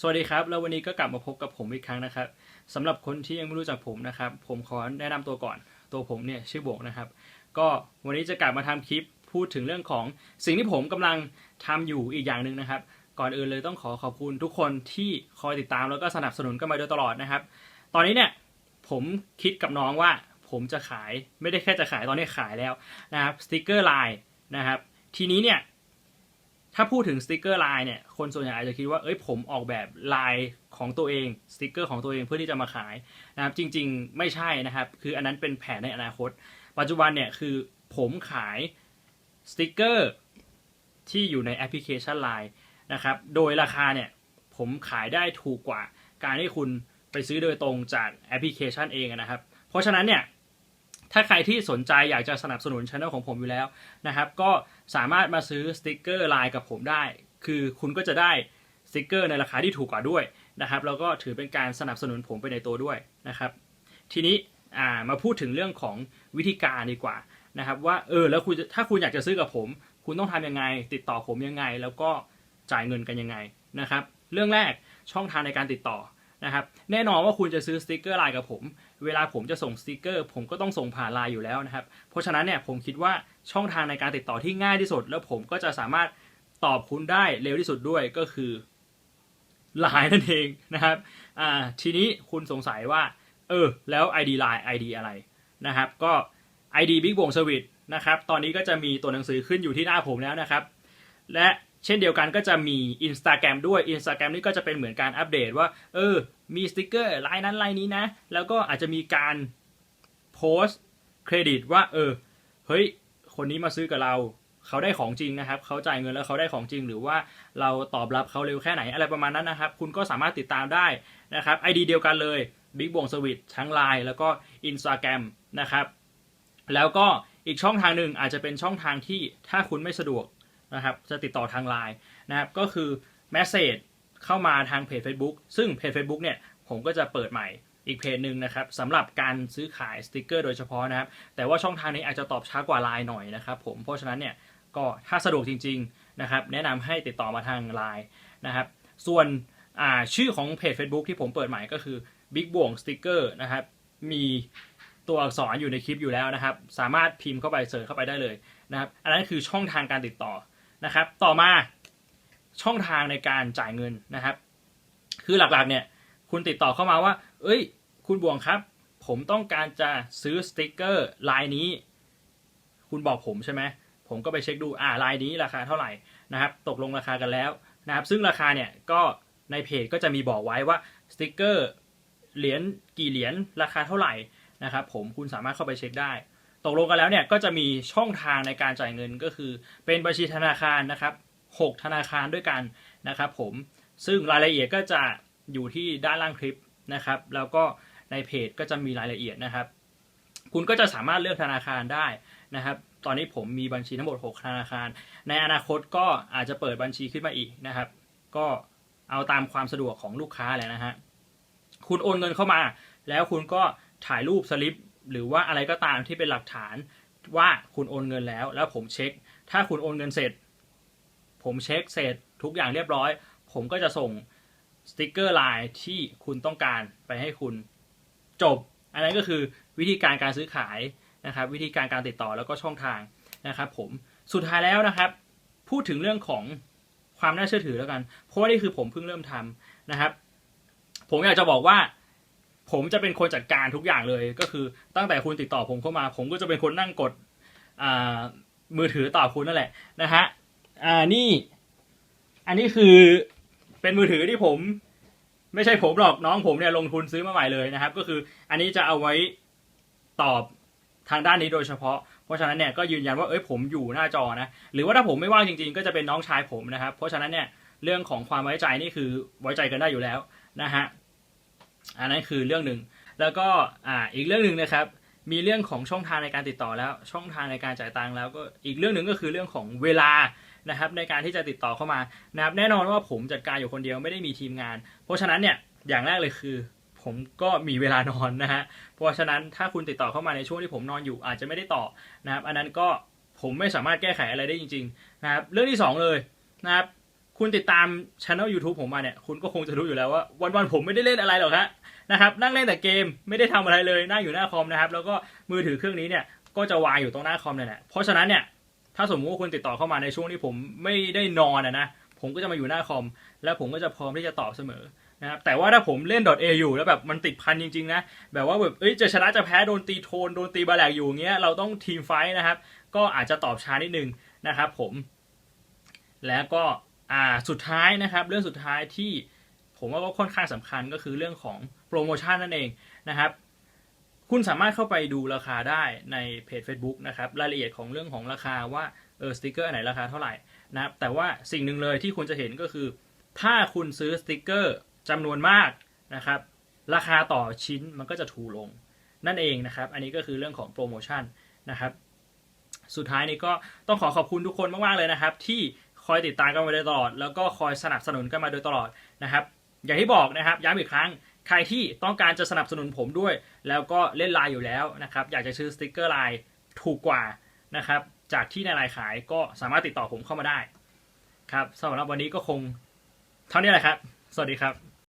สวัสดีครับ แล้ววันนี้ก็กลับมาพบกับผมอีกครั้งนะครับสำหรับคนที่ยังไม่รู้จักผมนะครับ ผมขอแนะนำตัวก่อน ตัวผมเนี่ยชื่อโบกนะครับ ก็วันนี้จะกลับมาทำคลิปพูดถึงเรื่องของสิ่งที่ผมกำลังทำอยู่อีกอย่างหนึ่งนะครับ ก่อนอื่นเลยต้องขอขอบคุณทุกคนที่คอยติดตามแล้วก็สนับสนุนกันมาโดยตลอดนะครับ ตอนนี้เนี่ยผมคิดกับน้องว่า ผมจะขายไม่ได้แค่จะขายตอนนี้ขายแล้วนะครับสติกเกอร์ไลน์นะครับทีนี้เนี่ย ถ้าพูดถึงสติกเกอร์ไลน์เนี่ย คนส่วนใหญ่อาจจะคิดว่า เอ้ย ผมออกแบบลายของตัวเอง สติกเกอร์ของตัวเองเพื่อที่จะมาขายนะครับ จริง ๆ ไม่ใช่นะครับ คืออันนั้นเป็นแผนในอนาคต ปัจจุบันเนี่ยคือผมขายสติกเกอร์ที่อยู่ในแอปพลิเคชัน Line นะครับ โดยราคาเนี่ยผมขายได้ถูกกว่าการที่คุณไปซื้อโดยตรงจากแอปพลิเคชันเองนะครับ เพราะฉะนั้นเนี่ย ถ้าใครที่สนใจอยากจะสนับสนุนช anel ของผมอยู่แล้วนะครับ ก็สามารถมาซื้อสติกเกอร์ไลน์กับผมได้ คือคุณก็จะได้สติกเกอร์ในราคาที่ถูกกว่าด้วยนะครับ แล้วก็ถือเป็นการสนับสนุนผมไปในตัวด้วยนะครับ ทีนี้มาพูดถึงเรื่องของวิธีการดีกว่านะครับ ว่าเออแล้วคุณถ้าคุณอยากจะซื้อกับผม คุณต้องทำยังไง ติดต่อผมยังไง แล้วก็จ่ายเงินกันยังไงนะครับ เรื่องแรกช่องทางในการติดต่อนะครับ แน่นอนว่าคุณจะซื้อสติกเกอร์ไลน์กับผม เวลาผมจะส่งสติกเกอร์ ผมก็ต้องส่งผ่านไลน์อยู่แล้วนะครับ เพราะฉะนั้นเนี่ยผมคิดว่าช่องทางในการติดต่อที่ง่ายที่สุด แล้วผมก็จะสามารถตอบคุณได้เร็วที่สุดด้วยก็คือไลน์นั่นเองนะครับอ่าทีนี้คุณสงสัยว่า เออ แล้ว ID Line ID อะไรนะครับ ก็ ID Big Bang Service นะครับ ตอนนี้ก็จะมีตัวหนังสือขึ้นอยู่ที่หน้าผมแล้วนะครับ และ เช่นเดียวกันก็จะมี Instagram ด้วย Instagram นี่ก็จะเป็นเหมือนการอัปเดตว่า เออ มีสติกเกอร์ลายนั้นลายนี้นะ แล้วก็อาจจะมีการโพสเครดิตว่า เออ เฮ้ย คนนี้มาซื้อกับเราเขาได้ของจริงนะครับ เขาจ่ายเงินแล้วเขาได้ของจริง หรือว่าเราตอบรับเขาเร็วแค่ไหนอะไรประมาณนั้นนะครับ คุณก็สามารถติดตามได้นะครับ ID เดียวกันเลย Big b o n g Service ทั้ง Line แล้วก็ Instagram นะครับ แล้วก็อีกช่องทางหนึ่งอาจจะเป็นช่องทางที่ถ้าคุณไม่สะดวก นะครับจะติดต่อทาง Line นะครับก็คือ Message เข้ามาทางเพจ Facebook ซึ่งเพจ Facebook เนี่ยผมก็จะเปิดใหม่อีกเพจหนึ่งนะครับสำหรับการซื้อขายสติกเกอร์โดยเฉพาะนะครับ แต่ว่าช่องทางนี้อาจจะตอบช้ากว่า Line หน่อยนะครับผมเพราะฉะนั้นเนี่ยก็ถ้าสะดวกจริงๆนะครับแนะนำให้ติดต่อมาทาง Line นะครับส่วนชื่อของเพจ Facebook ที่ผมเปิดใหม่ก็คือ Big b o n g Sticker นะครับมีตัวอักษรอยู่ในคลิปอยู่แล้วนะครับ สามารถพิมพ์เข้าไปเสิร์ชเข้าไปได้เลยนะครับ อันนั้นคือช่องทางการติดต่อ นะครับ ต่อมาช่องทางในการจ่ายเงินนะครับ คือหลักๆเนี่ยคุณติดต่อเข้ามาว่า เอ้ย คุณบวงครับ ผมต้องการจะซื้อสติกเกอร์ลายนี้ คุณบอกผมใช่ไหมผมก็ไปเช็คดูอ่าลายนี้ราคาเท่าไหร่นะครับ ตกลงราคากันแล้วนะครับ ซึ่งราคาเนี่ยก็ในเพจก็จะมีบอกไว้ว่าสติกเกอร์เหรียญกี่เหรียญราคาเท่าไหร่นะครับ ผมคุณสามารถเข้าไปเช็คได้ ตกลงกันแล้วเนี่ยก็จะมีช่องทางในการจ่ายเงินก็คือ เป็นบัญชีธนาคารนะครับ6ธนาคารด้วยกันนะครับผมซึ่งรายละเอียดก็จะอยู่ที่ด้านล่างคลิปนะครับ แล้วก็ในเพจก็จะมีรายละเอียดนะครับ คุณก็จะสามารถเลือกธนาคารได้นะครับ ตอนนี้ผมมีบัญชีทั้งหมด 6 ธนาคาร ในอนาคตก็อาจจะเปิดบัญชีขึ้นมาอีกนะครับ ก็เอาตามความสะดวกของลูกค้าแหละนะฮะคุณโอนเงินเข้ามา แล้วคุณก็ถ่ายรูปสลิป หรือว่าอะไรก็ตามที่เป็นหลักฐานว่าคุณโอนเงินแล้ว แล้วผมเช็ค ถ้าคุณโอนเงินเสร็จ ผมเช็คเสร็จทุกอย่างเรียบร้อย ผมก็จะส่งสติกเกอร์ไลน์ที่คุณต้องการไปให้คุณจบ อันนั้นก็คือวิธีการการซื้อขายนะครับ วิธีการการติดต่อแล้วก็ช่องทางนะครับ ผมสุดท้ายแล้วนะครับ พูดถึงเรื่องของความน่าเชื่อถือแล้วกัน เพราะว่านี่คือผมเพิ่งเริ่มทำนะครับ ผมอยากจะบอกว่า ผมจะเป็นคนจัดการทุกอย่างเลย ก็คือตั้งแต่คุณติดต่อผมเข้ามา ผมก็จะเป็นคนนั่งกดมือถือตอบคุณนั่นแหละนะฮะอ่านี่ อันนี้คือเป็นมือถือที่ผม ไม่ใช่ผมหรอกน้องผมเนี่ยลงทุนซื้อมาใหม่เลยนะครับ ก็คืออันนี้จะเอาไว้ตอบทางด้านนี้โดยเฉพาะ เพราะฉะนั้นเนี่ยก็ยืนยันว่าเอ้ยผมอยู่หน้าจอนะ หรือว่าถ้าผมไม่ว่างจริง ๆ ก็จะเป็นน้องชายผมนะครับ เพราะฉะนั้นเนี่ยเรื่องของความไว้ใจนี่คือไว้ใจกันได้อยู่แล้วนะฮะ อันนั้นคือเรื่องหนึ่ง แล้วก็อ่าอีกเรื่องหนึ่งนะครับ มีเรื่องของช่องทางในการติดต่อแล้ว ช่องทางในการจ่ายตังค์แล้วก็อีกเรื่องหนึ่งก็คือเรื่องของเวลานะครับในการที่จะติดต่อเข้ามานะครับแน่นอนว่าผมจัดการอยู่คนเดียวไม่ได้มีทีมงาน เพราะฉะนั้นเนี่ยอย่างแรกเลยคือ ผมก็มีเวลานอนนะฮะเพราะฉะนั้นถ้าคุณติดต่อเข้ามาในช่วงที่ผมนอนอยู่อาจจะไม่ได้ต่อนะครับ อันนั้นก็ผมไม่สามารถแก้ไขอะไรได้จริง ๆ นะครับ เรื่องที่สองเลยนะครับ คุณติดตามช anel YouTube ผมมาเนี่ย คุณก็คงจะรู้อยู่แล้วว่าวันๆผมไม่ได้เล่นอะไรหรอกฮะนะครับ นั่งเล่นแต่เกมไม่ได้ทำอะไรเลย นั่งอยู่หน้าคอมนะครับ แล้วก็มือถือเครื่องนี้เนี่ยก็จะวางอยู่ตรงหน้าคอมเนี่ยแหละเพราะฉะนั้นเนี่ยถ้าสมมติว่าคุณติดต่อเข้ามาในช่วงที่ผมไม่ได้นอนอะนะ ผมก็จะมาอยู่หน้าคอม แล้วผมก็จะพร้อมที่จะตอบเสมอนะครับแต่ว่าถ้าผมเล่น .a อยู่แล้วแบบมันติดพันจริงๆนะแบบว่าแบบเอ้ยจะชนะจะแพ้โดนตีโทนโดนตีบาแหลกอยู่อย่างเงี้ยเราต้องทีมไฟท์นะครับ ก็อาจจะตอบช้านิดนึงนะครับ ผม แล้วก็ อ่าสุดท้ายนะครับเรื่องสุดท้ายที่ผมว่าก็ค่อนข้างสำคัญก็คือเรื่องของโปรโมชั่นนั่นเองนะครับ คุณสามารถเข้าไปดูราคาได้ในเพจ Facebook นะครับรายละเอียดของเรื่องของราคาว่าเออสติกเกอร์อันไหนราคาเท่าไหร่นะครับแต่ว่าสิ่งหนึ่งเลยที่คุณจะเห็นก็คือ ถ้าคุณซื้อสติกเกอร์จำนวนมากนะครับ ราคาต่อชิ้นมันก็จะถูกลง นั่นเองนะครับ อันนี้ก็คือเรื่องของโปรโมชั่นนะครับ สุดท้ายนี้ก็ต้องขอขอบคุณทุกคนมาก ๆ เลยนะครับ ที่ คอยติดตามกันมาโดยตลอด แล้วก็คอยสนับสนุนกันมาโดยตลอดนะครับ อย่างที่บอกนะครับย้ำอีกครั้งใครที่ต้องการจะสนับสนุนผมด้วย แล้วก็เล่นไลน์อยู่แล้วนะครับอยากจะซื้อสติกเกอร์ไลน์ถูกกว่านะครับจากที่ในไลน์ขายก็สามารถติดต่อผมเข้ามาได้ครับสำหรับวันนี้ก็คงเท่านี้แหละครับ สวัสดีครับ